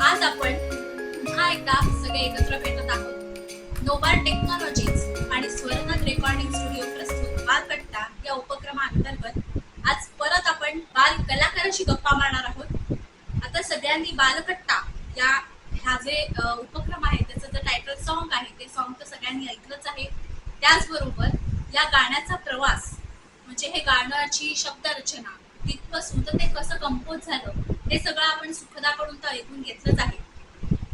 आज आपण पुन्हा एकदा सगळे एकत्र भेटत आहोत. नोबार टेक्नॉलॉजीज आणि स्वर्णक रेकॉर्डिंग स्टुडिओ प्रस्तुत बालकट्टा या उपक्रमाअंतर्गत आज परत आपण बाल कलाकाराशी गप्पा मारणार आहोत. आता सगळ्यांनी बालकट्टा या हा जे उपक्रम आहे त्याचं जे टायटल सॉन्ग आहे ते सॉन्ग तर सगळ्यांनी ऐकलंच आहे. त्याचबरोबर या गाण्याचा प्रवास म्हणजे हे गाण्याची शब्दरचना तिथपासून तर ते कसं कंपोज झालं हे सगळं आपण सुखदाकडून तर ऐकून घेतलंच आहे.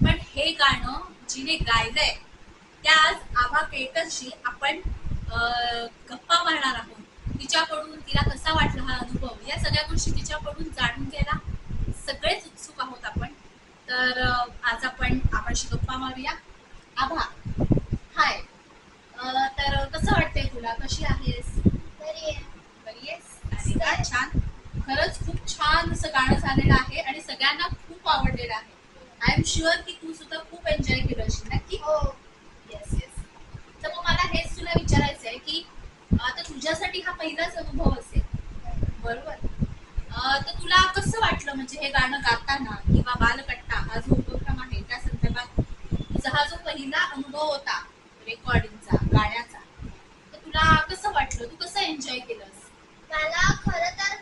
पण हे गाणं जिने गायलंय त्या आज आभा केळकरशी आपण गप्पा मारणार आहोत. तिच्याकडून तिला कसा वाटला हा अनुभव? या सगळ्या गोष्टी तिच्याकडून जाणून घ्यायला सगळेच उत्सुक आहोत आपण. तर आज आपण आभाशी गप्पा मारूया. आभा हाय. तर कसं वाटतंय तुला? कशी आहेस? बरी आहे. बरी आहेस? अरे छान. खरंच असं गाणं झालेलं आहे आणि सगळ्यांना खूप आवडलेलं आहे. आय एम शुअर की तू सुद्धा खूप एन्जॉय केलं असेल नक्की हो. येस येस तर मग मला हेच तुला विचारायचं आहे की आता तुझ्यासाठी हा पहिलाच अनुभव असेल. बरोबर. तर तुला कसं वाटलं म्हणजे हे गाणं गाताना किंवा बालकट्टा हा जो उपक्रम आहे त्या संदर्भात तुझा हा जो पहिला अनुभव होता रेकॉर्डिंगचा गाण्याचा तर तुला कसं वाटलं? तू कसं एन्जॉय केलंस? मला खरं तर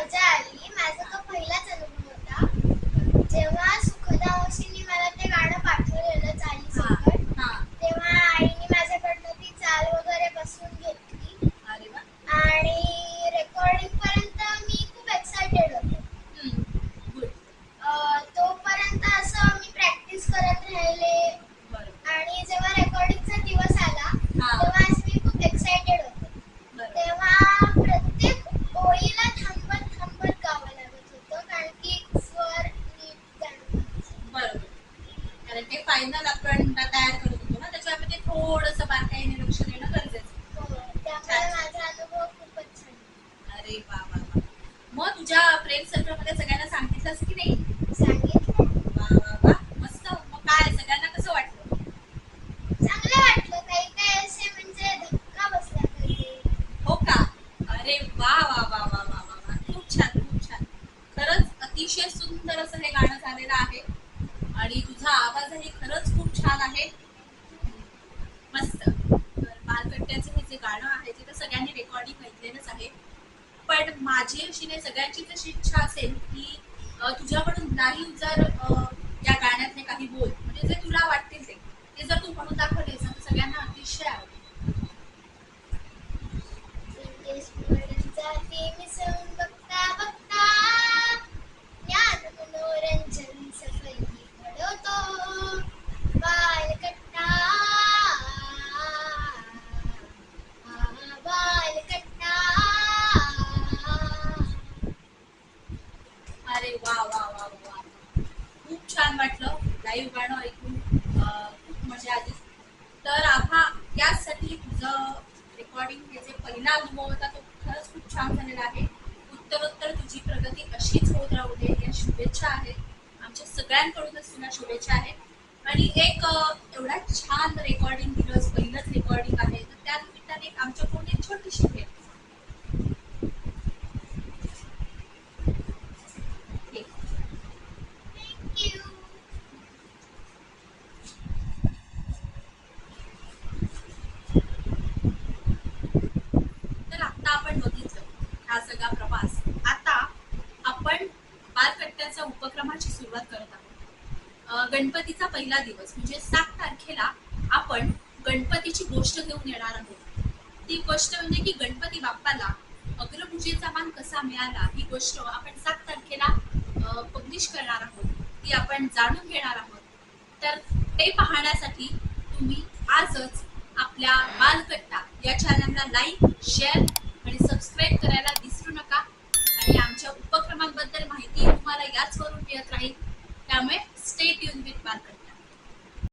मजा आली माझा तो पहिला आपण तयार करत होतो ना. त्याच्यामध्ये थोडंसं बारकाईने लक्ष देणं गरजेचं. हो, अरे वा वा मग तुझ्या फ्रेंड सर्कलमध्ये सगळ्यांना सांगितलंस की नाही? सांगितलं. वा वा वा. मस्त. मग काय? सगळ्यांना कसं वाटलं? चांगलं वाटलं. काही काही असे म्हणजे धक्का बसला हो का? अरे वा वा वा वा वा वा वा. खूप छान खूप छान. खरंच अतिशय सुंदर असं हे गाणं झालेलं आहे. आणि तुझा आवाजही खरंच खूप छान आहे. मस्त. तर बालकट्ट्याचं हे जे गाणं आहे ते तर सगळ्यांनी रेकॉर्डिंग ऐकलेलंच आहे. पण माझी अशी नाही सगळ्यांची तशी इच्छा असेल की तुझ्याकडून नाही जर या गाण्यातले काही बोल म्हणजे जे खूप छान वाटलं लाईव्ह गाणं ऐकून. खूप मजा आली. तर आभा यासाठी तुझं रेकॉर्डिंग हे जे पहिला अनुभव होता तो खरंच खूप छान झालेला आहे. उत्तरोत्तर तुझी प्रगती अशीच होत राहू दे. या शुभेच्छा आहेत. आमच्या सगळ्यांकडूनच तुला शुभेच्छा आहेत. आणि एक एवढा छान रेकॉर्डिंग दिलंस पहिलंच रेकॉर्डिंग आहे. तर त्या निमित्ताने आमच्याकडून एक छोटीशी भेट हे. Thank you. तर आता आपण बघितलं हा सगळा प्रवास. आता आपण बालकट्ट्याच्या उपक्रमाची सुरुवात करत आहोत. गणपतीचा पहिला दिवस म्हणजे सात तारखेला आपण गणपतीची गोष्ट घेऊन येणार आहोत. ती गोष्ट म्हणजे की गणपती बाप्पाला अग्रपूजेचा मान कसा मिळाला ही गोष्ट आपण सात तारखेला पब्लिश करणार आहोत. ती आपण जाणून घेणार आहोत. तर ते पाहण्यासाठी तुम्ही आजच आपल्या बालकट्टा या चॅनलला लाईक शेअर